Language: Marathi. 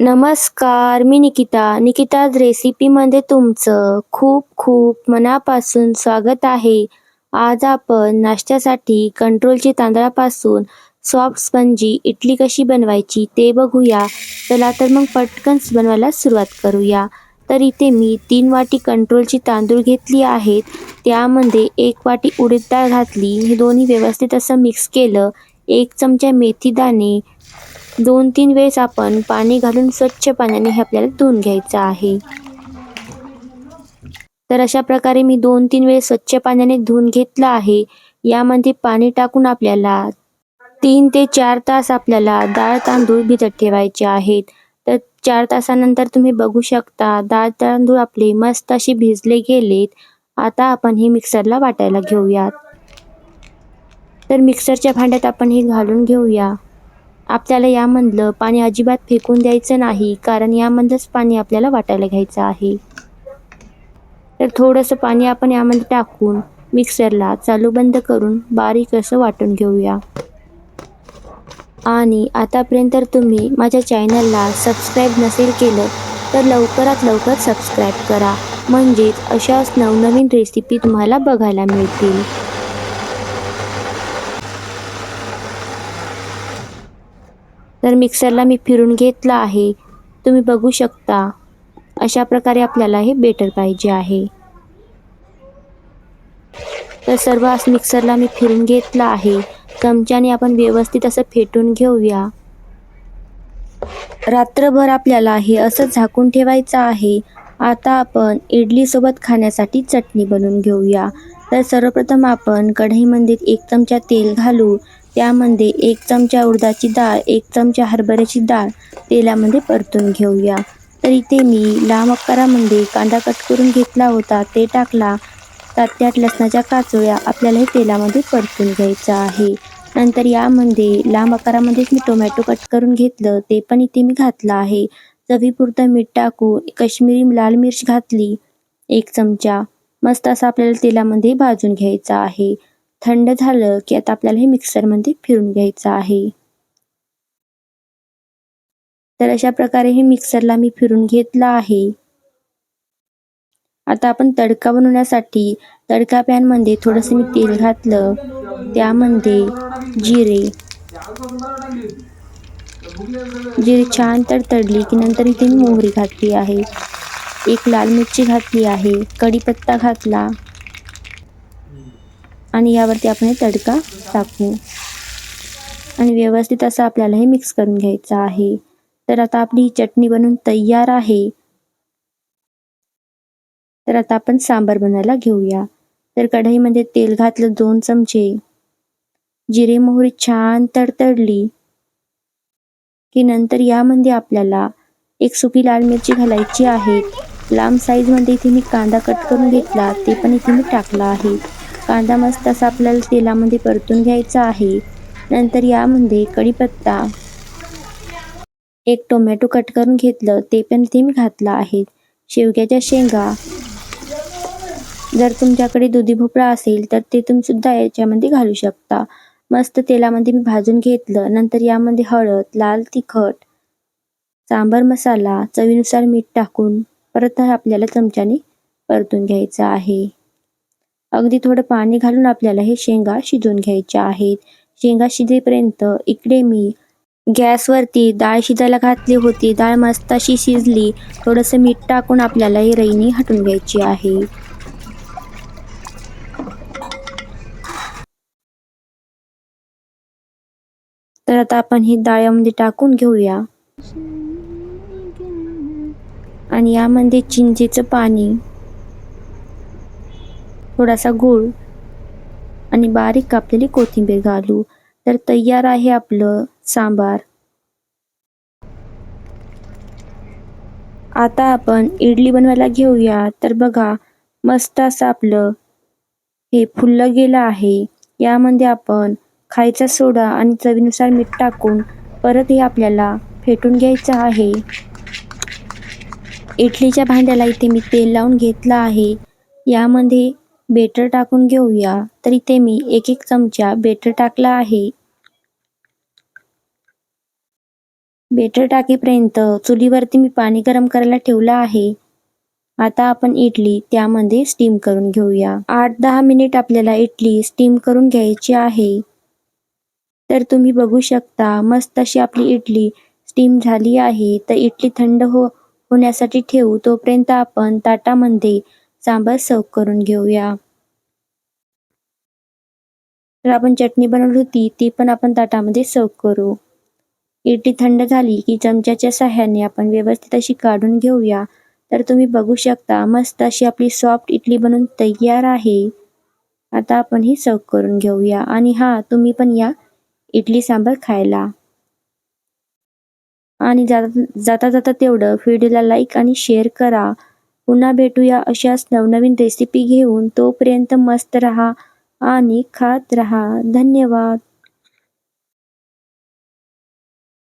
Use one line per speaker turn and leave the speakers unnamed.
नमस्कार मी निकिता. निकिताज रेसिपीमध्ये तुमचं खूप खूप मनापासून स्वागत आहे. आज आपण नाश्त्यासाठी कंट्रोलची तांदळापासून सॉफ्ट स्पंजी इडली कशी बनवायची ते बघूया. चला तर मग पटकन बनवायला सुरुवात करूया. तर इथे मी तीन वाटी कंट्रोलची तांदूळ घेतली आहेत. त्यामध्ये एक वाटी उडीद डाळ घातली. हे दोन्ही व्यवस्थित असं मिक्स केलं. एक चमचा मेथी दाणे दोन तीन वेळेस आपण पाणी घालून स्वच्छ पाण्याने हे आपल्याला धुवून घ्यायचं आहे. तर अशा प्रकारे मी दोन तीन वेळेस स्वच्छ पाण्याने धुवून घेतलं आहे. यामध्ये पाणी टाकून आपल्याला तीन ते चार तास आपल्याला डाळ तांदूळ भिजत ठेवायचे आहेत. तर चार तासानंतर तुम्ही बघू शकता डाळ तांदूळ आपले मस्त असे भिजले गेलेत. आता आपण हे मिक्सरला वाटायला घेऊयात. तर मिक्सरच्या भांड्यात आपण हे घालून घेऊया. आपल्याला यामधलं पाणी अजिबात फेकून द्यायचं नाही कारण यामधलंच पाणी आपल्याला वाटायला घ्यायचं आहे. तर थोडंसं पाणी आपण यामध्ये टाकून मिक्सरला चालू बंद करून बारीक असं वाटून घेऊया. आणि आतापर्यंत तुम्ही माझ्या चॅनलला सबस्क्राईब नसेल केलं तर लवकरात लवकर सबस्क्राईब करा. म्हणजेच अशाच नवनवीन रेसिपी तुम्हाला बघायला मिळतील. तर मिक्सरला मी फिरून घेतलं आहे. तुम्ही बघू शकता. अशा प्रकारे आपल्याला हे बेटर पाहिजे आहे. तर सर्व असं मिक्सरला मी फिरून घेतला आहे. चमच्याने आपण व्यवस्थित असं फेटून घेऊया. रात्रभर आपल्याला हे असं झाकून ठेवायचं आहे. आता आपण इडलीसोबत खाण्यासाठी चटणी बनवून घेऊया. तर सर्वप्रथम आपण कढईमध्ये एक चमचा तेल घालू. त्यामध्ये एक चमचा उडदाची डाळ एक चमचा हरभऱ्याची डाळ तेलामध्ये परतून घेऊया. तर इथे मी लांब आकारामध्ये कांदा कट करून घेतला होता ते टाकला तर त्यात लसणाच्या काचोळ्या आपल्याला हे तेलामध्ये परतून घ्यायचं आहे. नंतर यामध्ये लांब आकारामध्येच मी टोमॅटो कट करून घेतलं ते पण इथे मी घातलं आहे. चवीपुरतं मीठ टाकू कश्मीरी लाल मिर्च घातली एक चमचा. मस्त असा आपल्याला तेलामध्ये भाजून घ्यायचं आहे. थंड झालं की आता आपल्याला हे मिक्सरमध्ये फिरून घ्यायचं आहे. तर अशा प्रकारे हे मिक्सरला मी फिरून घेतलं आहे. आता आपण तडका बनवण्यासाठी तडका पॅनमध्ये थोडंसं मी तेल घातलं. त्यामध्ये जिरे. जिरे छान तडतडली की नंतर इथे मी मोहरी घातली आहे. एक लाल मिरची घातली आहे. कढीपत्ता घातला. आणि यावरती आपण तडका टाकू. आणि व्यवस्थित असं आपल्याला हे मिक्स करून घ्यायचं आहे. तर आता आपली ही चटणी बनवून तयार आहे. तर आता आपण सांबार बनायला घेऊया. तर कढईमध्ये तेल घातलं दोन चमचे. जिरे मोहरी छान तडतडली. की नंतर यामध्ये आपल्याला एक सुकी लाल मिरची घालायची आहे. लांब साईजमध्ये इथे मी कांदा कट करून घेतला ते पण इथे मी टाकला आहे. कांदा मस्त असा आपल्याला तेलामध्ये परतून घ्यायचा आहे. नंतर यामध्ये कढीपत्ता एक टोमॅटो कट करून घेतलं ते पण ते मी घातलं आहे. शेवग्याच्या शेंगा. जर तुमच्याकडे दुधी भोपळा असेल तर ते तुम्ही सुद्धा याच्यामध्ये घालू शकता. मस्त तेलामध्ये मी भाजून घेतलं. नंतर यामध्ये हळद लाल तिखट सांबर मसाला चवीनुसार मीठ टाकून परत आपल्याला चमच्याने परतून घ्यायचं आहे. अगदी थोडं पाणी घालून आपल्याला हे शेंगा शिजवून घ्यायच्या आहेत. शेंगा शिजेपर्यंत इकडे मी गॅसवरती डाळ शिजायला घातली होती. डाळ मस्त अशी शिजली. थोडंसं मीठ टाकून आपल्याला ही रईनी हटून घ्यायची आहे. तर आता आपण ही डाळ्यामध्ये टाकून घेऊया. आणि यामध्ये चिंचेचं पाणी थोडासा गूळ आणि बारीक कापलेली कोथिंबीर घालू. तर तयार आहे आपलं सांबार. आता आपण इडली बनवायला घेऊया. तर बघा मस्त असं आपलं हे फुललं गेलं आहे. यामध्ये आपण खायचा सोडा आणि चवीनुसार मीठ टाकून परत हे आपल्याला फेटून घ्यायचं आहे. इडलीच्या भांड्याला इथे मी तेल लावून घेतलं आहे. यामध्ये बेटर टाकून घेऊया. तर इथे मी एक एक चमचा बेटर टाकला आहे. बेटर टाकेपर्यंत चुलीवरती मी पाणी गरम करायला ठेवलं आहे. आता आपण इडली त्यामध्ये स्टीम करून घेऊया. आठ दहा मिनिट आपल्याला इडली स्टीम करून घ्यायची आहे. तर तुम्ही बघू शकता मस्त अशी आपली इडली स्टीम झाली आहे. तर इडली थंड हो होण्यासाठी ठेवू तोपर्यंत आपण ताटामध्ये सांबार सर्व करून घेऊया. तर आपण चटणी बनवली होती ती पण आपण ताटामध्ये सर्व करू. इडली थंड झाली की चमच्याच्या सहाय्याने आपण व्यवस्थित अशी काढून घेऊया. तर तुम्ही बघू शकता मस्त अशी आपली सॉफ्ट इडली बनून तयार आहे. आता आपण ही सर्व करून घेऊया. आणि हा तुम्ही पण या इडली सांबार खायला. आणि जाता जाता तेवढं व्हिडिओला लाईक आणि शेअर करा. पुन्हा भेटूया अशाच नवनवीन रेसिपी घेऊन. तोपर्यंत मस्त रहा आणि खात रहा. धन्यवाद.